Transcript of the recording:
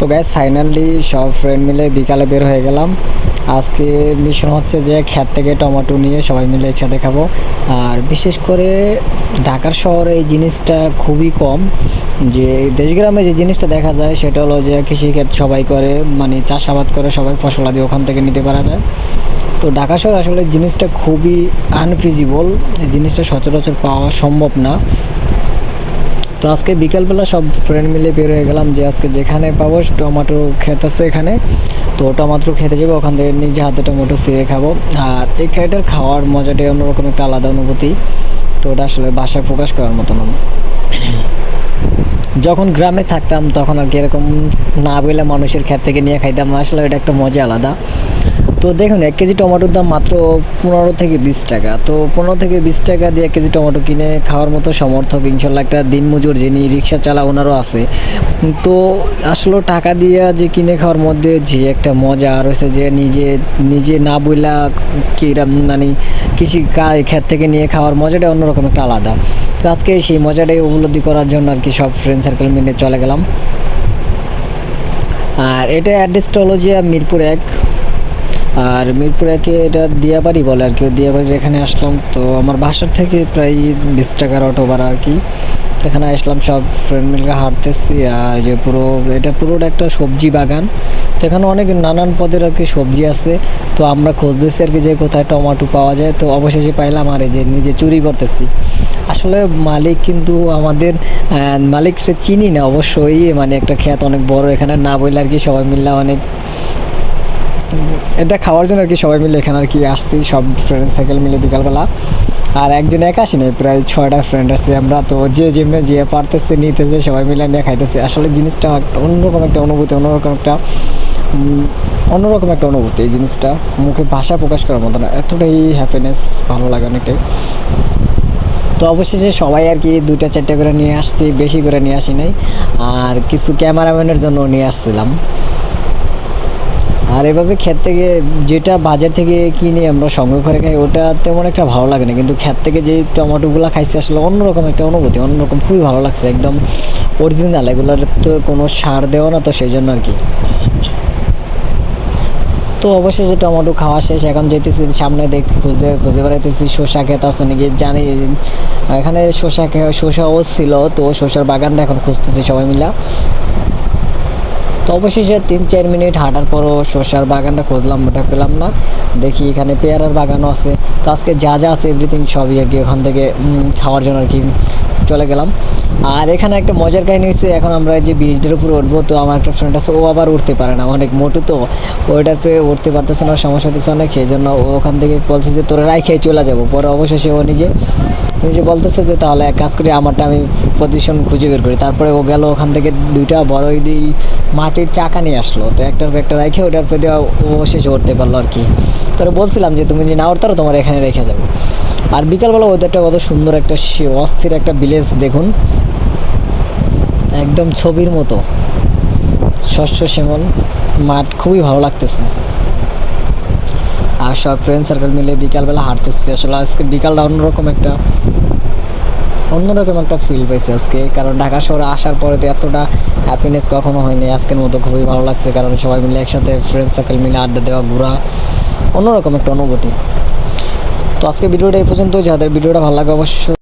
তো gas finally সব friend মিলে বিকালে বের হয়ে গেলাম। আজকে মিশন হচ্ছে যে ক্ষেত থেকে টমেটো নিয়ে সবাই মিলে একসাথে খাব। আর বিশেষ করে ঢাকার শহরে এই জিনিসটা খুবই কম। যে দেশগ্রামে যে জিনিসটা দেখা যায়, সেটা হলো যে কৃষিক্ষেত সবাই করে মানে চাষাবাদ করে সবাই ফসল আদি ওখান থেকে নিতে পারা যায়। তো ঢাকা শহরে আসলে জিনিসটা খুবই আনফিজিবল এই জিনিসটা সচরাচর পাওয়া সম্ভব না। তো আজকে বিকালবেলা সব ফ্রেন্ড মিলে বের হয়ে গেলাম যে আজকে যেখানে পাবো টমেটো খেত আছে এখানে। তো টমেটো খেতে যাব, ওখান থেকে নিজে হাতে টমেটো সিরে খাব। আর এই খেটার খাওয়ার মজাটাই অন্যরকম একটা আলাদা অনুভূতি। তো ওটা আসলে বাসায় প্রকাশ করার মতো না যখন গ্রামে থাকতাম তখন আর কি এরকম না বলে মানুষের ক্ষেত থেকে নিয়ে খাইতাম আসলে এটা একটা মজা আলাদা। তো দেখুন, এক কেজি টমেটোর দাম মাত্র পনেরো থেকে বিশ টাকা। তো পনেরো থেকে বিশ টাকা দিয়ে এক কেজি টমেটো কিনে খাওয়ার মতো সমর্থক ইনশাল্লাহ একটা দিনমজুর যিনি রিক্সা চালা ওনারও আছে। তো আসলে টাকা দিয়ে যে কিনে খাওয়ার মধ্যে যে একটা মজা আর হচ্ছে যে নিজে নিজে না বইলা কিরম মানে কৃষি ক্ষেত থেকে নিয়ে খাওয়ার মজাটা অন্যরকম একটা আলাদা। তো আজকে সেই মজাটাই উপলব্ধি করার জন্য আর কি সব ফ্রেন্ড সার্কেল মিলে চলে গেলাম। আর এটা অ্যাড্রেসটা হলো যে মিরপুর এক। আর মিরপুর একে এটা দিয়াবাড়ি বলে আর কি? দিয়াবাড়ির এখানে আসলাম তো আমার বাসার থেকে প্রায় বিশ টাকার অটো ভাড়া আর কি। এখানে আসলাম সব ফ্রেন্ড মিলকে হাঁটতেছি আর যে পুরো এটা পুরোটা একটা সবজি বাগান। তো এখানে অনেক নানান পদের আর কি সবজি আছে। তো আমরা খুঁজতেছি আর কি যে কোথায় টমাটো পাওয়া যায়। তো অবশেষে পাইলাম আর যে নিজে চুরি করতেছি। আসলে মালিক কিন্তু আমাদের আহ, মালিককে চিনি না অবশ্যই মানে একটা ক্ষেত অনেক বড় এখানে না বললে আর কি সবাই মিললে অনেক এটা খাওয়ার জন্য আর কি সবাই মিলে এখানে আর কি আসছি, সব ফ্রেন্ড সাইকেল মিলে বিকালবেলা। আর একজন একা আসি নাই, প্রায় ছয়টা ফ্রেন্ড আছে আমরা, তো যে যেমনি যে পারতেছে নিতেছে সবাই মিলে নিয়ে খাইতেছে। আসলে জিনিসটা অন্যরকম একটা অনুভূতি, অন্যরকম একটা অন্যরকম একটা অনুভূতি এই জিনিসটা। মুখে ভাষা প্রকাশ করার মতো না, এতটাই হ্যাপিনেস ভালো লাগে অনেকটাই। তো অবশেষে সবাই আর কি দুইটা, চারটে করে নিয়ে আসছি, বেশি করে নিয়ে আসি নাই। আর কিছু ক্যামেরাম্যানের জন্য নিয়ে আসছিলাম। আর এভাবে ক্ষেত থেকে যেটা বাজার থেকে কিনে আমরা সংগ্রহ করে খাই, ওটা তেমন একটা ভালো লাগে না। কিন্তু ক্ষেত থেকে যে টমেটোগুলো খাইছি, আসলে অন্যরকম একটা অনুভূতি, অন্যরকম খুবই ভালো লাগছে। একদম অরিজিনাল এগুলোর তো কোনো সার দেওয়া না তো সেই জন্য আর কি। তো অবশেষে টমেটো খাওয়া শেষ, এখন যেতেছি সামনে দেখতে খুঁজে খুঁজে বেড়াইতেছি, শসা ক্ষেত আছে নাকি জানি। এখানে শসা শসাও ছিল, তো শসার বাগানটা এখন খুঁজতেছি সবাই মিলা। তো অবশেষে তিন, চার মিনিট হাঁটার পরও শসার বাগানটা খুঁজলাম, ওটা পেলাম না। দেখি এখানে পেয়ারার বাগানও আছে। তো আজকে যা যা আছে এভরিথিং সবই আর কি ওখান থেকে খাওয়ার জন্য আর কি চলে গেলাম। আর এখানে একটা মজার কাহিনী হয়েছে এখন আমরা যে ব্রিজটার উপরে উঠবো, তো আমার একটা ফ্রেন্ড আছে, ও আবার উঠতে পারে না, অনেক মোটু তো। ওইটার পেয়ে উঠতে পারতেছে না, সমস্যা হতেছে অনেক সেই জন্য ওখান থেকে বলছে যে, তোরা রাই খেয়ে চলে যাব। পরে অবশেষে ও নিজে নিজে বলতেছে যে, তাহলে এক কাজ করি, আমারটা আমি পজিশন খুঁজে বের করি। তারপরে ও গেল ওখান থেকে দুইটা বড় দিই মাটির চাকা নিয়ে আসলো। তো একটার একটা রেখে ওটার প্রতি দিয়ে ও শেষে উঠতে পারল আর কি। তোরা বলছিলাম যে, তুমি যদি না উঠতে পারো, তোমার এখানে রেখে যাব। আর বিকালবেলা ওদেরটা কত সুন্দর একটা অস্থির একটা ভিলেজ দেখুন। একদম ছবির মতো। শস্য শ্যামল, মাঠ খুবই ভালো লাগতেছে। আর সব ফ্রেন্ড সার্কেল মিলে বিকালবেলা হাঁটতেছি। আসলে আজকে বিকালটা অন্যরকম একটা অন্যরকম একটা ফিল পাইছে আজকে, কারণ ঢাকা শহরে আসার পরে তো এতটা হ্যাপিনেস কখনো হয়নি। আজকের মতো খুবই ভালো লাগছে, কারণ সবাই মিলে একসাথে ফ্রেন্ড সার্কেল মিলে আড্ডা দেওয়া, ঘোরা, অন্যরকম একটা অনুভূতি। তো আজকে ভিডিওটা এই পর্যন্ত যাদের ভিডিওটা ভালো লাগে অবশ্যই